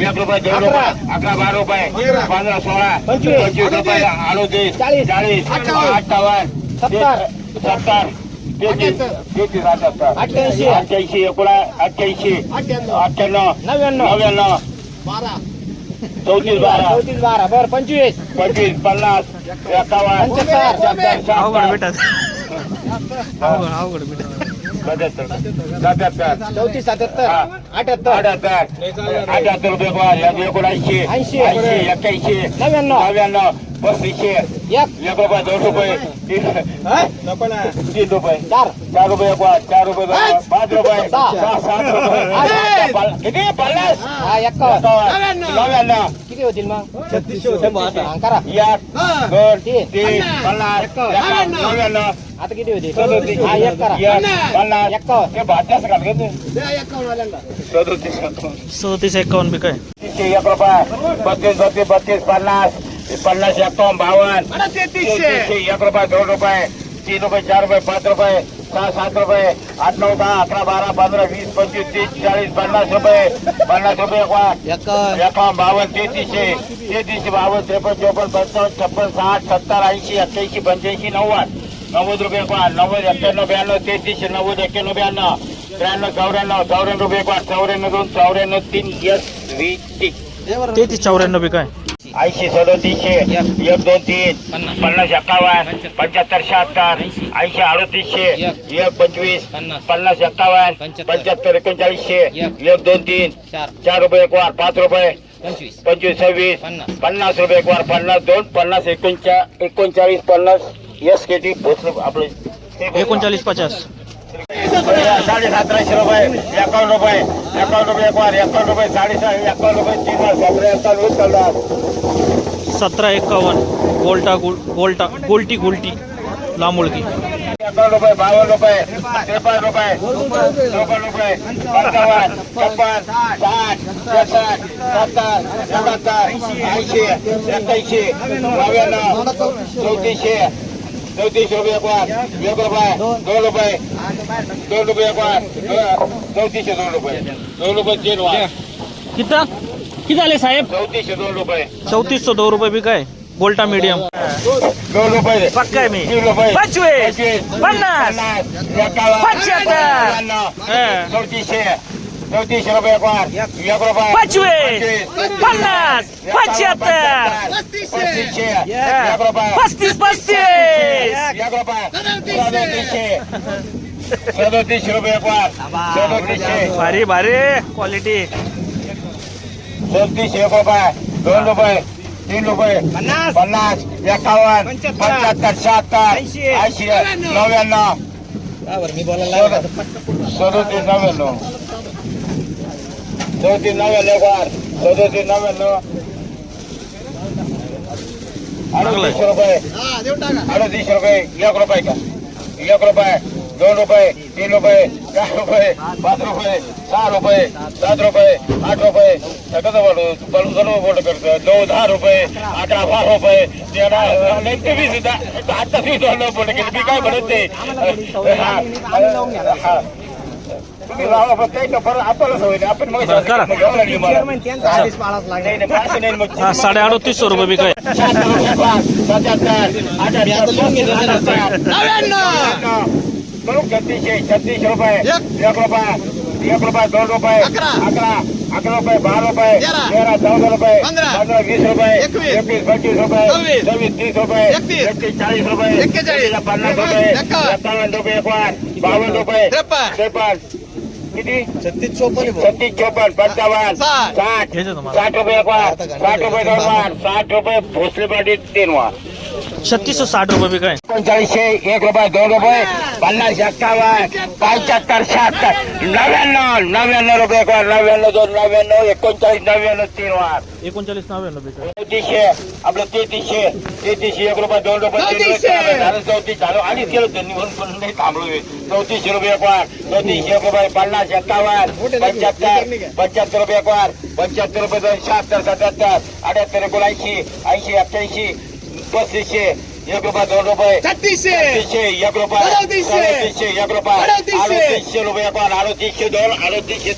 एक रुपये दोन रुपये. अकरा बारा रुपये. पंधरा सोळा. पंचवीस. पंचवीस रुपये. अडोतीस. चाळीस. चाळीस. अठ्ठावन्न. सत्तर. सत्तर. तेहतीस. तेहतीस अठ्ठ्याऐंशी. अठ्ठ्याऐंशी. एकोणा अठ्ठ्याऐंशी. अठ्ठ्याण्णव. नव्याण्णव. नव्याण्णव. चौतीस बारा. चौतीस बारा. बरं पंचवीस. पंचवीस पन्नास. एकावन्न. सत्तर, बेटा अवघड अवघड बेटा चौतीस सत्याहत्तर हा. अठ्याहत्तर अठ्याहत्तर अठ्याहत्तर रुपये गोळा एकोणऐंशी ऐंशी. ऐंशी एक्क्याऐंशी नव्याण्णव. नव्याण्णव पस्तीसशे एक एक रुपये दोन रुपये तीन तीन रुपये चार चार रुपये गोळा चार रुपये गोळा पाच रुपये सहा. सहा सात रुपये आठ. पल- किती पन्नास हा एक्कावन्न एकावन्न, नव्याण्णव किती होतील मग? हा, करा. एक दोन तीन. आता किती सदोतीस हा एक करा. एक्कावन्न हे? सदोतीस एकावन्न. बी काय? तीनशे एक रुपये. बत्तीस बत्तीस बत्तीस पन्नास. पन्नास एकावन्न बावन्न. तेहतीसशे एक रुपये दोन रुपये. तीन रुपये चार रुपये पाच रुपये. सहा सात रुपये. आठ नऊ दहा अकरा बारा पंधरा वीस पंचवीस तीस चाळीस पन्नास रुपये. पन्नास रुपये एकावन्न एकावन्न बावन्न तेहतीसशे. तेहतीसशे बावन्न त्रेपन्न चौपन्न पंचावन्न छप्पन साठ सत्तर ऐंशी अठ्ठ्याऐंशी पंच्याऐंशी नव्वद. नव्वद रुपये एकावन्न नव्वद एक्क्याण्णव ब्याण्णव तेहतीसशे नव्वद एक्क्याण्णव ब्याण्णव. त्र्याण्णव चौऱ्याण्णव चौऱ्याण्णव रुपये एकावन्न चौऱ्याण्णव दोन चौऱ्याण्णव तीन एस वीस तीस. तेहतीस चौऱ्याण्णव काय? ऐंशी सदोतीसशे एक दोन तीन पन्नास. एकावन्न पंच्याहत्तर. शहात्तर ऐंशी. अडतीसशे एक पंचवीस पन्नास. एकावन्न पंच्याहत्तर. एकोणचाळीसशे एक दोन तीन चार. रुपये एक वार पाच रुपये पंचवीस. पंचवीस सव्वीस पन्नास. रुपये एक वार पन्नास दोन पन्नास एकोणचा एकोणचाळीस पन्नास एस के टी पोचले आपले एकोणचाळीस पचास. साडे सतराशे रुपये एकावन्न रुपये एकावन्न रुपये एक वार एकावन्न रुपये साडेसहा एकावन्न रुपये तीन सतरा एकावन्न चालणार. सतरा एकावन्न गोल्टा गुल गोल्टा गोल्टी गोल्टी लांबुळकी एकावन्न रुपये बावन्न रुपये त्रेपन्न रुपये चौपन्न रुपये पंचावन्न छप्पन साठ एकसष्ट सत्तर एकाहत्तर ऐंशी एक्क्याऐंशी नव्याण्णव चौतीसशे चौतीस रुपये वार एक रुपये दोन रुपये दोन रुपये वार चौतीसशे दोन रुपये दोन रुपये तीन किती किती झाले साहेब चौतीसशे दोन रुपये चौतीस सौ दो रुपये बी काय गोल्टा मीडियम दोन रुपये पक्का मी. तीन रुपये पंचवीस पन्नास. पंच्याहत्तर. चौतीसशे. चौतीसशे रुपये वार एक रुपये पंचवीस पन्नास. पंच्याहत्तर. पस्तीसशे. एक रुपये पस्तीस पस्तीस. एक रुपये सदोतीसशे. सदोतीसशे रुपये वार सदोतीसशे. भारी भारी. क्वालिटी चौतीसशे एक रुपये दोन रुपये. तीन रुपये. पन्नास. पन्नास. एकावन्न. पंच्याहत्तर. शहात्तर. ऐंशी. ऐंशी. नव्याण्णव. मी बोलायला सदोतीस नव्याण्णव. चौतीस नव्याण्णव वार सदोतीस नव्याण्णव अडतीसशे रुपये. अडतीसशे रुपये एक रुपये का? एक रुपये दोन रुपये तीन रुपये चार रुपये पाच रुपये सहा रुपये सात रुपये आठ रुपये. कसं वाढू पण सर्व मोठं करतो नऊ दहा रुपये अकरा बारा रुपये तेरा नाही तुम्ही सुद्धा. आता वीस दोन बोट केली मी काय म्हणत हा, नाही. आपण मग बरं, करा. घेऊन आली मला. चेअरमन त्यांचा आधीच पाळाच नाही, लागला नाही, असं नाही मग. हा साडे अडतीस सौ रुपये बी काय छत्तीसशे छत्तीस रुपये एक रुपये एक रुपये दोन रुपये अकरा अकरा रुपये बारा रुपये तेरा चौदा रुपये पंधरा वीस रुपये एकवीस पंचवीस रुपये सव्वीस तीस रुपये एकतीस चाळीस रुपये पन्नास रुपये एकावन्न रुपये एक वार बावन्न रुपये त्रेपन्न किती छत्तीस चोपन्न छत्तीस चोपन्न पंचावन्न साठ घ्यायचं तुम्हाला साठ रुपये एक वार साठ रुपये दोन वार साठ रुपये भोसले पाटील तीन वार छत्तीस सौ साठ रुपये बी काय एकोणचाळीसशे एक रुपये दोन रुपये पन्नास एक्कावन्न पंच्याहत्तर शहात्तर नव्याण्णव नव्याण्णव रुपये एक वार नव्याण्णव दोन नव्याण्णव एकोणचाळीस नव्याण्णव तीन वार. एकोणचाळीस नव्याण्णव बी काय चौतीसशे आपलं तेहतीसशे तेहतीसशे एक रुपये दोन रुपये तीन रुपये झालं चौतीस झालं आणि केलं त्यांनी म्हणून पण नाही थांबलो. चौतीसशे रुपये एक वार चौतीसशे एक रुपये पन्नास एक्कावन्न पंच्याहत्तर पंच्याहत्तर रुपये एक वार पंच्याहत्तर रुपये दोन शहात्तर सत्याहत्तर अठ्याहत्तर एकोणऐंशी ऐंशी अठ्ठ्याऐंशी पस्तीसशे एक रुपये दोन रुपये छत्तीसशे छत्तीसशे एक रुपये सदतीसशे. सदतीसशे एक रुपये अडतीसशे. अडतीसशे रुपये एक वार अडतीसशे